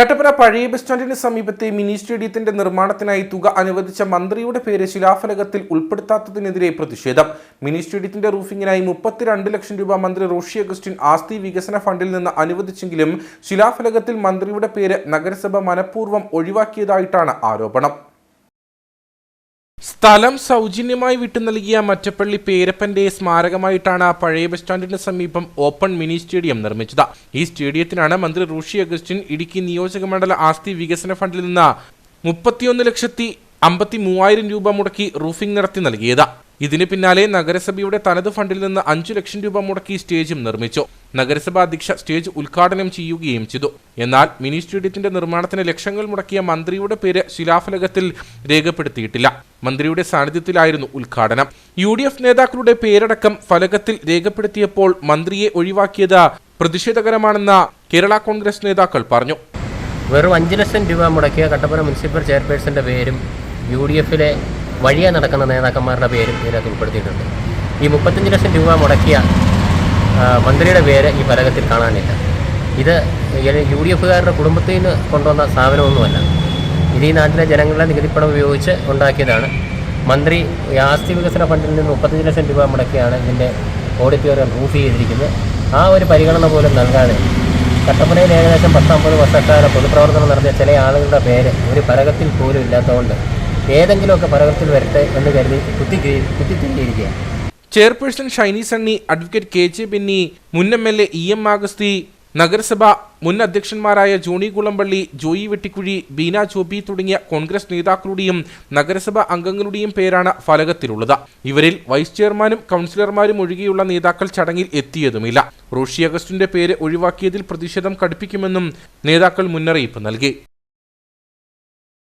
കട്ടപ്പന പഴയ ബസ് സ്റ്റാൻഡിന് സമീപത്തെ മിനി സ്റ്റേഡിയത്തിന്റെ നിർമ്മാണത്തിനായി തുക അനുവദിച്ച മന്ത്രിയുടെ പേര് ശിലാഫലകത്തിൽ ഉൾപ്പെടുത്താത്തതിനെതിരെ പ്രതിഷേധം. മിനി സ്റ്റേഡിയത്തിന്റെ റൂഫിംഗിനായി മുപ്പത്തിരണ്ട് ലക്ഷം രൂപ മന്ത്രി റോഷി അഗസ്റ്റിൻ ആസ്തി വികസന ഫണ്ടിൽ നിന്ന് അനുവദിച്ചെങ്കിലും ശിലാഫലകത്തിൽ മന്ത്രിയുടെ പേര് നഗരസഭ മനഃപൂർവം ഒഴിവാക്കിയതായിട്ടാണ് ആരോപണം. സ്ഥലം സൗജന്യമായി വിട്ടു നൽകിയ മറ്റപ്പള്ളി പേരപ്പന്റെ സ്മാരകമായിട്ടാണ് പഴയ ബസ് സ്റ്റാൻഡിന് സമീപം ഓപ്പൺ മിനി സ്റ്റേഡിയം നിർമ്മിച്ചത്. ഈ സ്റ്റേഡിയത്തിനാണ് മന്ത്രി റൂഷി അഗസ്റ്റിൻ ഇടുക്കി നിയോജക മണ്ഡല ആസ്തി വികസന ഫണ്ടിൽ നിന്ന് മുപ്പത്തിയൊന്ന് ലക്ഷത്തി അമ്പത്തി മൂവായിരം രൂപ മുടക്കി റൂഫിംഗ് നടത്തി നൽകിയത്. ഇതിന് പിന്നാലെ നഗരസഭയുടെ തനത് ഫണ്ടിൽ നിന്ന് അഞ്ചു ലക്ഷം രൂപ മുടക്കി സ്റ്റേജും നിർമ്മിച്ചു. നഗരസഭാ അധ്യക്ഷ സ്റ്റേജ് ഉദ്ഘാടനം ചെയ്യുകയും ചെയ്തു. എന്നാൽ മിനി സ്റ്റേഡിയത്തിന്റെ നിർമ്മാണത്തിന് ലക്ഷങ്ങൾ മുടക്കിയ മന്ത്രിയുടെ പേര് ശിലാഫലകത്തിൽ രേഖപ്പെടുത്തിയിട്ടില്ല. മന്ത്രിയുടെ സാന്നിധ്യത്തിലായിരുന്നു ഉദ്ഘാടനം. യു ഡി എഫ് നേതാക്കളുടെ പേരടക്കം ഫലകത്തിൽ രേഖപ്പെടുത്തിയപ്പോൾ മന്ത്രിയെ ഒഴിവാക്കിയത് പ്രതിഷേധകരമാണെന്ന് കേരള കോൺഗ്രസ് നേതാക്കൾ പറഞ്ഞു. വെറും അഞ്ച് ലക്ഷം രൂപ മുടക്കിയ കട്ടപ്പന മുനിസിപ്പൽ ചെയർപേഴ്സന്റെ പേരും യു ഡി എഫിലെ വഴിയെ നടക്കുന്ന നേതാക്കന്മാരുടെ പേരും ഇതിനകത്ത് ഉൾപ്പെടുത്തിയിട്ടുണ്ട്. ഈ മുപ്പത്തഞ്ച് ലക്ഷം രൂപ മുടക്കിയ മന്ത്രിയുടെ പേര് ഈ ഫലകത്തിൽ കാണാനില്ല. ഇത് യു ഡി എഫുകാരുടെ കുടുംബത്തിൽ നിന്ന് കൊണ്ടുവന്ന സ്ഥാപനമൊന്നുമല്ല ഇത് ഈ നാട്ടിലെ ജനങ്ങളുടെ നികുതിപ്പണം ഉപയോഗിച്ച് ഉണ്ടാക്കിയതാണ്. മന്ത്രി ആസ്തി വികസന ഫണ്ടിൽ നിന്ന് മുപ്പത്തഞ്ച് ലക്ഷം രൂപ മുടക്കിയാണ് ഇതിന്റെ ഓഡിറ്റോറിയം റൂഫ് ചെയ്തിരിക്കുന്നത്. ആ ഒരു പരിഗണന പോലും നൽകാതെ കട്ടപ്പനയിൽ ഏകദേശം പത്തമ്പത് വർഷക്കാല പൊതുപ്രവർത്തനം നടത്തിയ ചില ആളുകളുടെ പേര് ഒരു പരകത്തിൽ പോലും ഇല്ലാത്തതുകൊണ്ട് ഏതെങ്കിലുമൊക്കെ പരകത്തിൽ വരട്ടെ എന്ന് കരുതി കുത്തി കുത്തിത്തിരിയിരിക്കുകയാണ് chairperson Shiny Sunny advocate K J Binny മുൻ M L A E M Augusthy നഗരസഭ മുൻ അധ്യക്ഷന്മാരായ ജോണി കുളമ്പള്ളി ജോയി വെട്ടിക്കുഴി ബീന ജോബി തുടങ്ങിയ കോൺഗ്രസ് നേതാക്കളുടെയും നഗരസഭ അംഗങ്ങളുടെയും പേരാണ് ഫലകത്തിലുള്ളത്. ഇവരിൽ വൈസ് ചെയർമാനും കൗൺസിലർമാരും ഒഴികെയുള്ള നേതാക്കൾ ചടങ്ങിൽ എത്തിയതുമില്ല. റോഷി അഗസ്റ്റിന്റെ പേര് ഒഴിവാക്കിയതിൽ പ്രതിഷേധം കടുപ്പിക്കുമെന്നും നേതാക്കൾ മുന്നറിയിപ്പ് നൽകി.